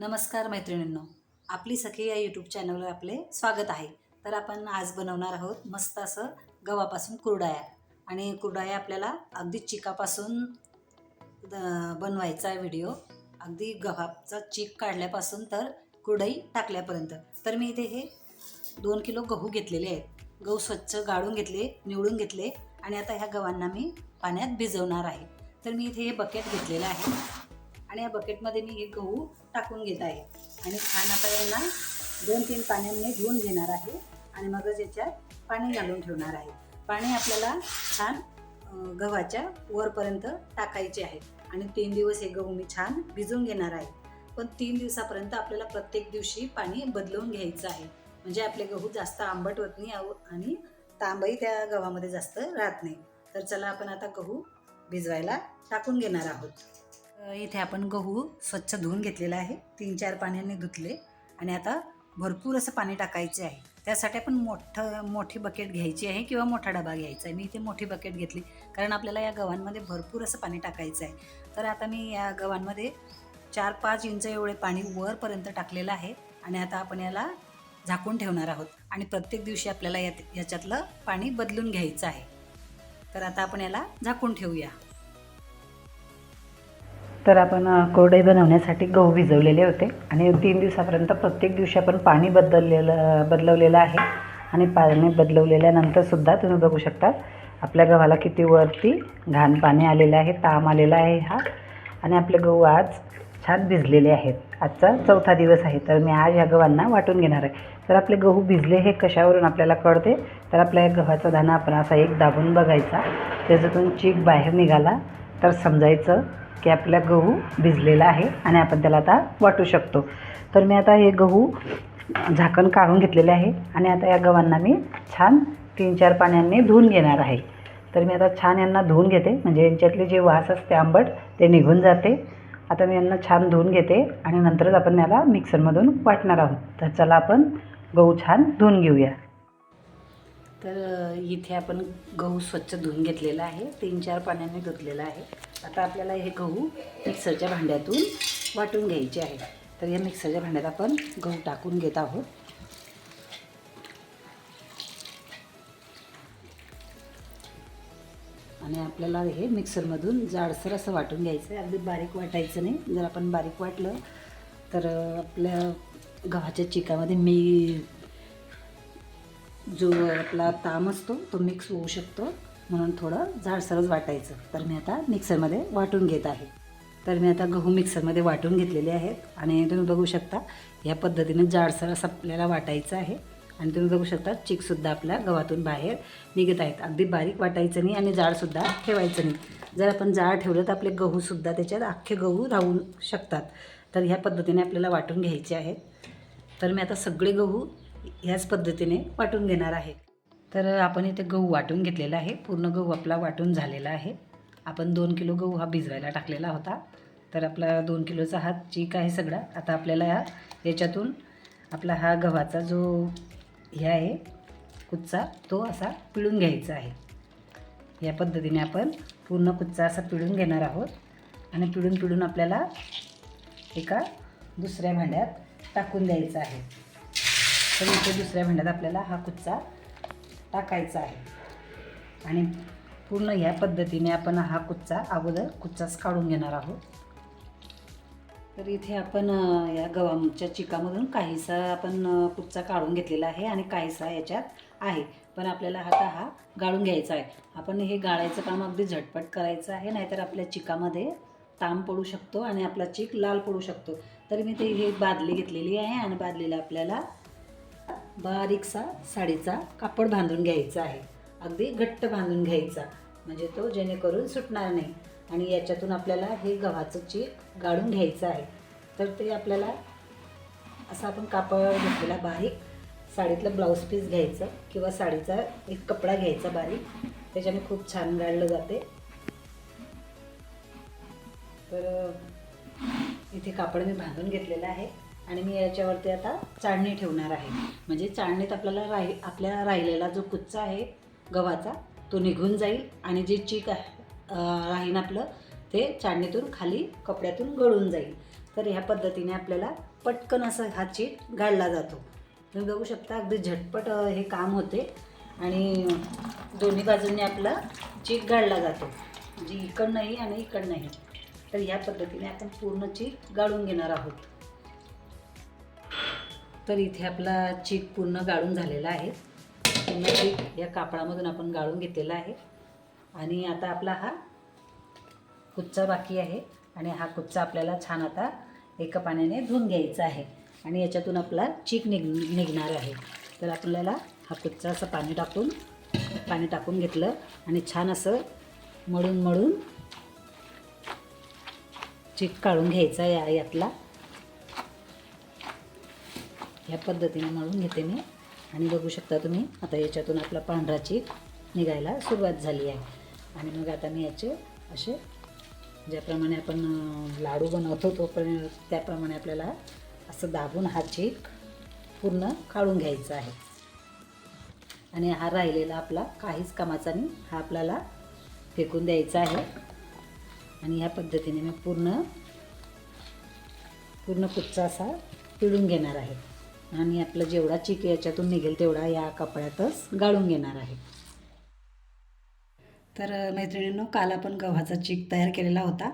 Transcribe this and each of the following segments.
नमस्कार मैत्रिणींनो. आपली सखी या यूट्यूब चॅनलवर आपले स्वागत आहे. तर आपण आज बनवणार आहोत मस्त असं गव्हापासून कुरडाया. आणि कुरडाया आपल्याला अगदी चिकापासून द- बनवायचा आहे व्हिडिओ अगदी गव्हाचा चीक काढल्यापासून तर कुरडई टाकल्यापर्यंत. तर मी इथे हे दोन किलो गहू घेतलेले आहेत. गहू स्वच्छ गाळून घेतले निवडून घेतले. आणि आता ह्या गव्हांना मी पाण्यात भिजवणार आहे. तर मी इथे हे बकेट घेतलेलं आहे. आणि या बकेटमध्ये मी हे गहू टाकून घेत आहे. आणि छान आता यांना दोन तीन पाण्याने धुवून घेणार आहे. आणि मगच याच्यात पाणी घालून ठेवणार आहे. पाणी आपल्याला छान गव्हाच्या वरपर्यंत टाकायचे आहे. आणि तीन दिवस हे गहू मी छान भिजवून घेणार आहे. पण तीन दिवसापर्यंत आपल्याला प्रत्येक दिवशी पाणी बदलवून घ्यायचं आहे. म्हणजे आपले गहू जास्त आंबट होत नाही आणि तांबही त्या गव्हामध्ये जास्त राहत नाही. तर चला आपण आता गहू भिजवायला टाकून घेणार आहोत. इथे आपण गहू स्वच्छ धुवून घेतलेला आहे. तीन चार पाण्याने धुतले आणि आता भरपूर असं पाणी टाकायचे आहे. त्यासाठी आपण मोठं मोठी बकेट घ्यायची आहे किंवा मोठा डबा घ्यायचा आहे. मी इथे मोठी बकेट घेतली कारण आपल्याला या गव्हांमध्ये भरपूर असं पाणी टाकायचं आहे. तर आता मी या गव्हांमध्ये चार पाच इंच एवढे पाणी वरपर्यंत टाकलेलं आहे आणि आता आपण याला झाकून ठेवणार आहोत आणि प्रत्येक दिवशी आपल्याला यात याच्यातलं पाणी बदलून घ्यायचं आहे. तर आता आपण याला झाकून ठेवूया. तर आपण कोरडे कोरडई बनवण्यासाठी गहू भिजवलेले होते. आणि तीन दिवसापर्यंत प्रत्येक दिवशी आपण पाणी बदललेलं बदलवलेलं आहे. आणि पाणी बदलवलेल्यानंतरसुद्धा तुम्ही बघू शकता आपल्या गव्हाला किती वरती घाण पाणी आलेलं आहे ताम आलेला आहे हा. आणि आपले गहू आज छान भिजलेले आहेत. आजचा चौथा दिवस आहे तर मी आज ह्या गव्हांना वाटून घेणार आहे. तर आपले गहू भिजले हे कशावरून आपल्याला कळते? तर आपल्या या गव्हाचा दाणा आपण असा एक दाबून बघायचा. त्याच्यातून चीक बाहेर निघाला तर समजायचं की आपला गहू भिजलेला आहे आणि आपण त्याला आता वाटू शकतो. तर मी आता हे गहू झाकण काढून घेतलेले आहे आणि आता या गव्हांना मी छान तीन चार पाण्याने धुवून घेणार आहे. तर मी आता छान यांना धुवून घेते म्हणजे यांच्यातले जे वास असते आंबट ते निघून जाते. आता मी यांना छान धुवून घेते आणि नंतरच आपण याला मिक्सरमधून वाटणार आहोत. तर चला आपण गहू छान धुवून घेऊया. तर इथे आपण गहू स्वच्छ धुवून घेतलेला आहे. तीन चार पाण्याने धुतलेला आहे. आता आपल्याला हे गहू मिक्सरच्या भांड्यातून वाटून घ्यायचे आहे. तर या मिक्सरच्या भांड्यात आपण गहू टाकून घेत आहोत. आणि आपल्याला हे मिक्सरमधून जाडसर असं वाटून घ्यायचं आहे अगदी बारीक वाटायचं नाही. जर आपण बारीक वाटलं तर आपल्या गव्हाच्या चिकामध्ये मी जो आपला ताम असतो तो मिक्स होऊ शकतो. म्हणून थोडं जाडसरच वाटायचं. तर मी आता मिक्सरमध्ये वाटून घेत आहे. तर मी आता गहू मिक्सरमध्ये वाटून घेतलेले आहेत. आणि तुम्ही बघू शकता ह्या पद्धतीने जाडसर असं आपल्याला वाटायचं आहे. आणि तुम्ही बघू शकता चिकसुद्धा आपल्या गव्हातून बाहेर निघत आहेत. अगदी बारीक वाटायचं नाही आणि जाडसुद्धा ठेवायचं नाही. जर आपण जाड ठेवलं तर आपले गहूसुद्धा त्याच्यात अख्खे गहू राहू शकतात. तर ह्या पद्धतीने आपल्याला वाटून घ्यायचे आहेत. तर मी आता सगळे गहू ह्याच पद्धतीने वाटून घेणार आहे. तर आपण इथे गहू वाटून घेतलेला आहे. पूर्ण गहू आपला वाटून झालेला आहे. आपण दोन किलो गहू हा भिजवायला टाकलेला होता. तर आपला दोन किलोचा हा चीक आहे सगळा. आता आपल्याला या याच्यातून आपला हा गव्हाचा जो हे आहे कुच्चा तो असा पिळून घ्यायचा आहे. या पद्धतीने आपण पूर्ण कुच्चा असा पिळून घेणार आहोत. आणि पिळून पिळून आपल्याला एका दुसऱ्या भांड्यात टाकून द्यायचा आहे. तर इथे दुसऱ्या भांड्यात आपल्याला हा कुच्चा टाकायचा आहे. आणि पूर्ण ह्या पद्धतीने आपण हा कुच्चा अगोदर कुच्चाच काढून घेणार आहोत. तर इथे आपण या गव्हाच्या चिकामधून काहीसा आपण कुच्चा काढून घेतलेला आहे आणि काहीसा याच्यात आहे. पण आपल्याला आता हा गाळून घ्यायचा आहे. आपण हे गाळायचं काम अगदी झटपट करायचं आहे नाहीतर आपल्या चिकामध्ये ताम पडू शकतो आणि आपला चिक लाल पडू शकतो. तर मी ते ही बादली घेतलेली आहे आणि बादलीला आपल्याला बारीकसा साडीचा कापड बांधून घ्यायचा आहे. अगदी घट्ट बांधून घ्यायचा. म्हणजे तो जेणेकरून सुटणार नाही. आणि याच्यातून आपल्याला हे गव्हाचं चीक गाळून घ्यायचं आहे. तर ते आपल्याला असं आपण कापड घेतलेला बारीक साडीतलं ब्लाऊज पीस घ्यायचं किंवा साडीचा एक कपडा घ्यायचा बारीक. त्याच्याने खूप छान गाळलं जाते. तर इथे कापड मी बांधून घेतलेलं आहे. आणि मी याच्यावरती आता चाळणी ठेवणार आहे. म्हणजे चाळणीत आपल्याला राही आपल्या राहिलेला जो कुच्चा आहे गव्हाचा तो निघून जाईल आणि जे चीक आहे राहीन आपलं ते चाळणीतून खाली कपड्यातून गळून जाईल. तर ह्या पद्धतीने आपल्याला पटकन असं हा चीक गाळला जातो. तुम्ही बघू शकता अगदी झटपट हे काम होते आणि दोन्ही बाजूंनी आपला चीक गाळला जातो. म्हणजे इकडनंही आणि इकडनंही. तर ह्या पद्धतीने आपण पूर्ण चीक गाळून घेणार आहोत. तर इथे आपला चीक पूर्ण गाळून झालेला आहे. पूर्ण चीक या कापडामधून आपण गाळून घेतलेला आहे. आणि आता आपला हा कुच्चा बाकी आहे. आणि हा कुच्चा आपल्याला छान आता एका पाण्याने धुवून घ्यायचा आहे. आणि याच्यातून आपला चीक निघ निघणार आहे. तर आपल्याला हा कुच्चा असं पाणी टाकून पाणी टाकून घेतलं. आणि छान असं मळून मळून चीक काढून घ्यायचा या यातला. ह्या पद्धतीने मळून घेते मी. आणि बघू शकता तुम्ही आता याच्यातून आपला पांढरा चीक निघायला सुरुवात झाली आहे. आणि मग आता मी याचे असे ज्याप्रमाणे आपण लाडू बनवतो तोपर्यंत त्याप्रमाणे आपल्याला असं दाबून हा चीक पूर्ण काढून घ्यायचा आहे. आणि हा राहिलेला आपला काहीच कामाचा नाही हा आपल्याला फेकून द्यायचा आहे. आणि ह्या पद्धतीने मी पूर्ण पूर्ण कुच्चा असा पिळून घेणार आहे. आणि आपलं जेवढा चिक याच्यातून निघेल तेवढा या कपड्यातच गाळून घेणार आहे. तर मैत्रिणींनो काल आपण गव्हाचा चीक तयार केलेला होता.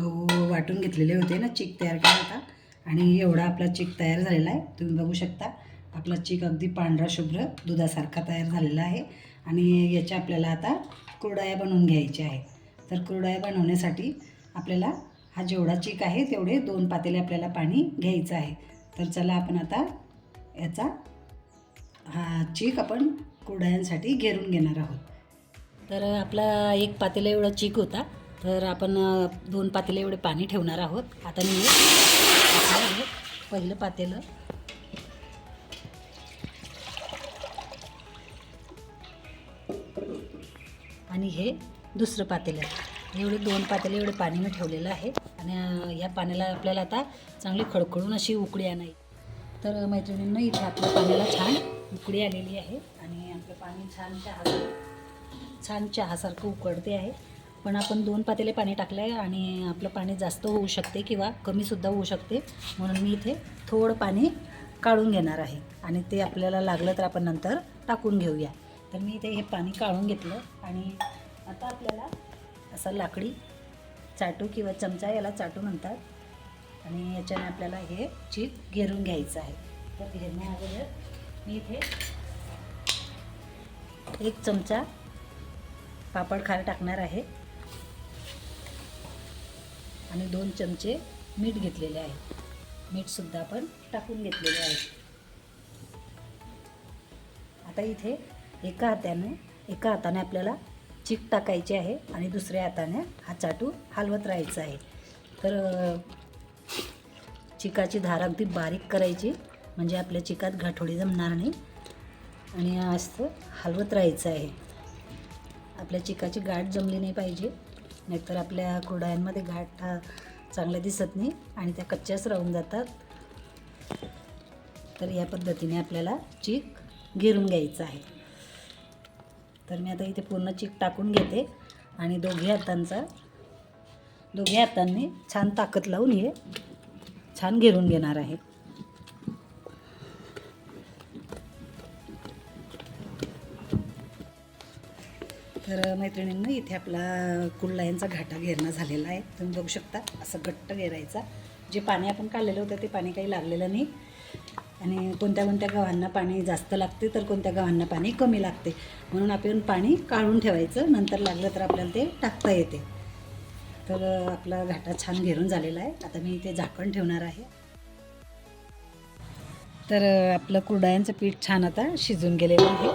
गहू वाटून घेतलेले होते ना चीक तयार केला होता. आणि एवढा आपला चीक तयार झालेला आहे. तुम्ही बघू शकता आपला चीक अगदी पांढरा शुभ्र दुधासारखा तयार झालेला आहे. आणि याच्या आपल्याला आता कुरडाया बनवून घ्यायच्या आहे. तर कुरडाया बनवण्यासाठी आपल्याला हा जेवढा चीक आहे तेवढे दोन पातेले आपल्याला पाणी घ्यायचं आहे. तर चला आपण आता याचा हा चीक आपण कुरडयांसाठी घेरून घेणार आहोत. तर आपला एक पातेला एवढा चीक होता तर आपण दोन पातेले एवढे पाणी ठेवणार आहोत. आता मी पहिलं पातेलं आणि हे दुसरं पातेलं. एवढे दोन पातेले एवढे पाणी मी ठेवलेलं आहे. आणि ह्या या पाण्याला आपल्याला आता चांगली खडखडून अशी उकळी आणायची. तर मैत्रिणींना इथे आपल्या पाण्याला छान उकडी आलेली आहे आणि आपलं पाणी छान चहा छान चहासारखं उकडते आहे. पण आपण दोन पातेले पाणी टाकलं आहे आणि आपलं पाणी जास्त होऊ शकते किंवा कमीसुद्धा होऊ शकते. म्हणून मी इथे थोडं पाणी काढून घेणार आहे आणि ते आपल्याला लागलं तर आपण नंतर टाकून घेऊया. तर मी इथे हे पाणी काढून घेतलं आणि आता आपल्याला असा लाकडी चाटू किंवा चमचा याला चाटू म्हणतात. आणि याच्याने आपल्याला हे चीक घेरून घ्यायचं आहे. तर घेण्या अगोदर मी इथे एक चमचा पापड खार टाकणार आहे. आणि दोन चमचे मीठ घेतलेले आहे. मीठसुद्धा आपण टाकून घेतलेले आहे. आता इथे एका हाताने एका हाताने आपल्याला चीक टाकायची आहे आणि दुसऱ्या हाताने हा चाटू हलवत राहायचा आहे. तर चिकाची धार अगदी बारीक करायची म्हणजे आपल्या चिकात गाठोडी जमणार नाही. आणि असं हलवत राहायचं आहे. आपल्या चिकाची गाठ जमली नाही पाहिजे नाहीतर आपल्या कुरडयांमध्ये गाठ चांगल्या दिसत नाही आणि त्या कच्च्याच राहून जातात. तर या पद्धतीने आपल्याला चीक गिरून घ्यायचं आहे. तर मी आता इथे पूर्ण चीक टाकून घेते आणि दोघी हातांचा दोघी हातांनी छान ताकद लावून हे छान घेरून घेणार आहे. तर मैत्रिणींना इथे आपला कुल्लायांचा घाटा घेरणं झालेला आहे. तुम्ही बघू शकता असं घट्ट घेरायचा. जे पाणी आपण काढलेलं होतं ते पाणी काही लागलेलं नाही. आणि कोणत्या कोणत्या गव्हांना पाणी जास्त लागते तर कोणत्या गव्हांना पाणी कमी लागते. म्हणून आपण पाणी काढून ठेवायचं. नंतर लागलं तर आपल्याला ते टाकता येते. तर आपला घाटा छान घेरून झालेला आहे. आता मी इथे झाकण ठेवणार आहे. तर आपलं कुरडायांचं पीठ छान आता शिजून गेलेलं आहे.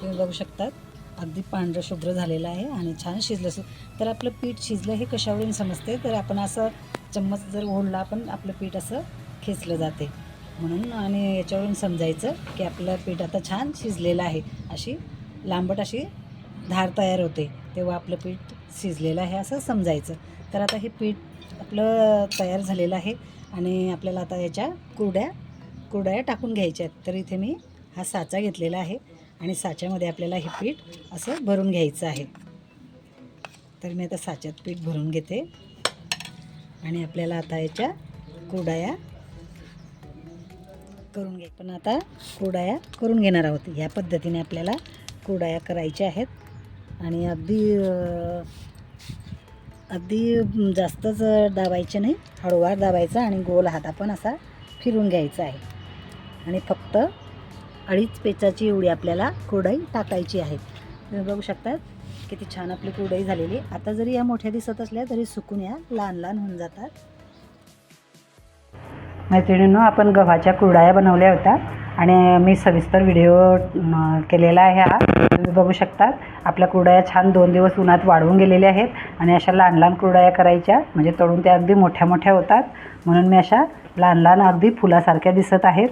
तुम्ही बघू शकतात अगदी पांढरं शुभ्र झालेलं आहे आणि छान शिजलं असं तर आपलं पीठ शिजलं हे कशावरून समजते? तर आपण असं चम्मच जर ओढला पण आपलं पीठ असं खेचलं जाते. म्हणून आणि याच्यावरून समजायचं की आपलं पीठ आता छान शिजलेलं आहे. अशी लांबट अशी धार तयार होते तेव्हा आपलं पीठ शिजलेलं आहे असं समजायचं. तर आता हे पीठ आपलं तयार झालेलं आहे आणि आपल्याला आता याच्या कुरड्या कुरड्या टाकून घ्यायच्या आहेत. तर इथे मी हा साचा घेतलेला आहे आणि साच्यामध्ये आपल्याला हे पीठ असं भरून घ्यायचं आहे. तर मी आता साच्यात पीठ भरून घेते आणि आपल्याला आता याच्या कुरडाया करून घे. पण आता कुरडाया करून घेणार आहोत. ह्या पद्धतीने आपल्याला कुरडाया करायच्या आहेत. आणि अगदी अगदी जास्तच दाबायचे नाही. हळूवार दाबायचा आणि गोल हात आपण असा फिरून घ्यायचा आहे. आणि फक्त अडीच पेचाची एवढी आपल्याला कुरडई टाकायची आहे. तुम्ही बघू शकतात किती छान आपली कुरडई झालेली आता जरी या मोठ्या दिसत असल्या तरी सुकून या लहान लहान होऊन जातात. मैत्रिणींनो आपण गव्हाच्या कुरडाया बनवल्या होत्या आणि मी सविस्तर व्हिडिओ केलेला आहे हा. तुम्ही बघू शकता आपल्या कुरडया छान दोन दिवस उन्हात वाढवून गेलेल्या आहेत आणि अशा लहान लहान कुरडया करायच्या. म्हणजे तळून त्या अगदी मोठ्या मोठ्या होतात. म्हणून मी अशा लहान लहान अगदी फुलासारख्या दिसत आहेत.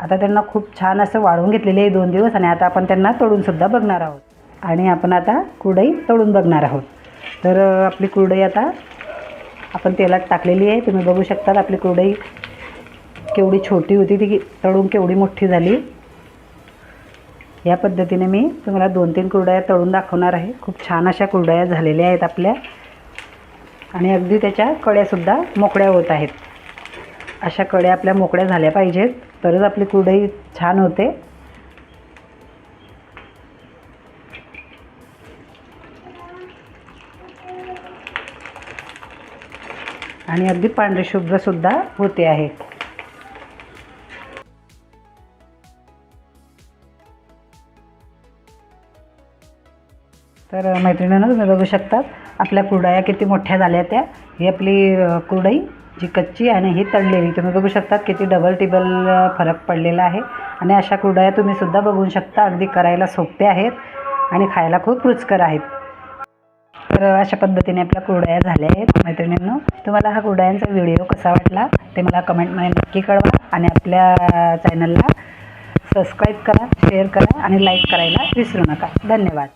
आता त्यांना खूप छान असं वाढवून घेतलेले आहे दोन दिवस आणि आता आपण त्यांना तळूनसुद्धा बघणार आहोत. आणि आपण आता कुरडई तळून बघणार आहोत. तर आपली कुरडई आता आपण तेलात टाकलेली आहे. तुम्ही बघू शकता आपली कुरडई केवढी छोटी होती ती तळून केवढी मोठी झाली. या पद्धतीने मी तुम्हाला दोन तीन कुरडया तळून दाखवणार आहे. खूप छान अशा कुरडया झालेल्या आहेत आपल्या. आणि अगदी त्याच्या कड्यासुद्धा मोकळ्या होत आहेत. अशा कड्या आपल्या मोकळ्या झाल्या पाहिजेत. तरच आपली कुरडई छान होते. आणि अगदी पांढरी शुभ्रसुद्धा होते आहे. तर मैत्रिणीनं तुम्ही बघू शकता आपल्या कुरडया किती मोठ्या झाल्या त्या. ही आपली कुरडई जी कच्ची आणि ही तळलेली. तुम्ही बघू शकतात किती डबल टिबल फरक पडलेला आहे. आणि अशा कुरडया तुम्हीसुद्धा बघू शकता. अगदी करायला सोप्या आहेत आणि खायला खूप रुचकर आहेत. तर अशा पद्धतीने आपल्या कुरडया झाल्या आहेत मैत्रिणींनो. तुम्हाला हा कुरड्यांचा व्हिडिओ कसा वाटला ते मला कमेंटमध्ये नक्की कळवा. आणि आपल्या चॅनलला सबस्क्राईब करा शेअर करा आणि लाईक करायला विसरू नका. धन्यवाद.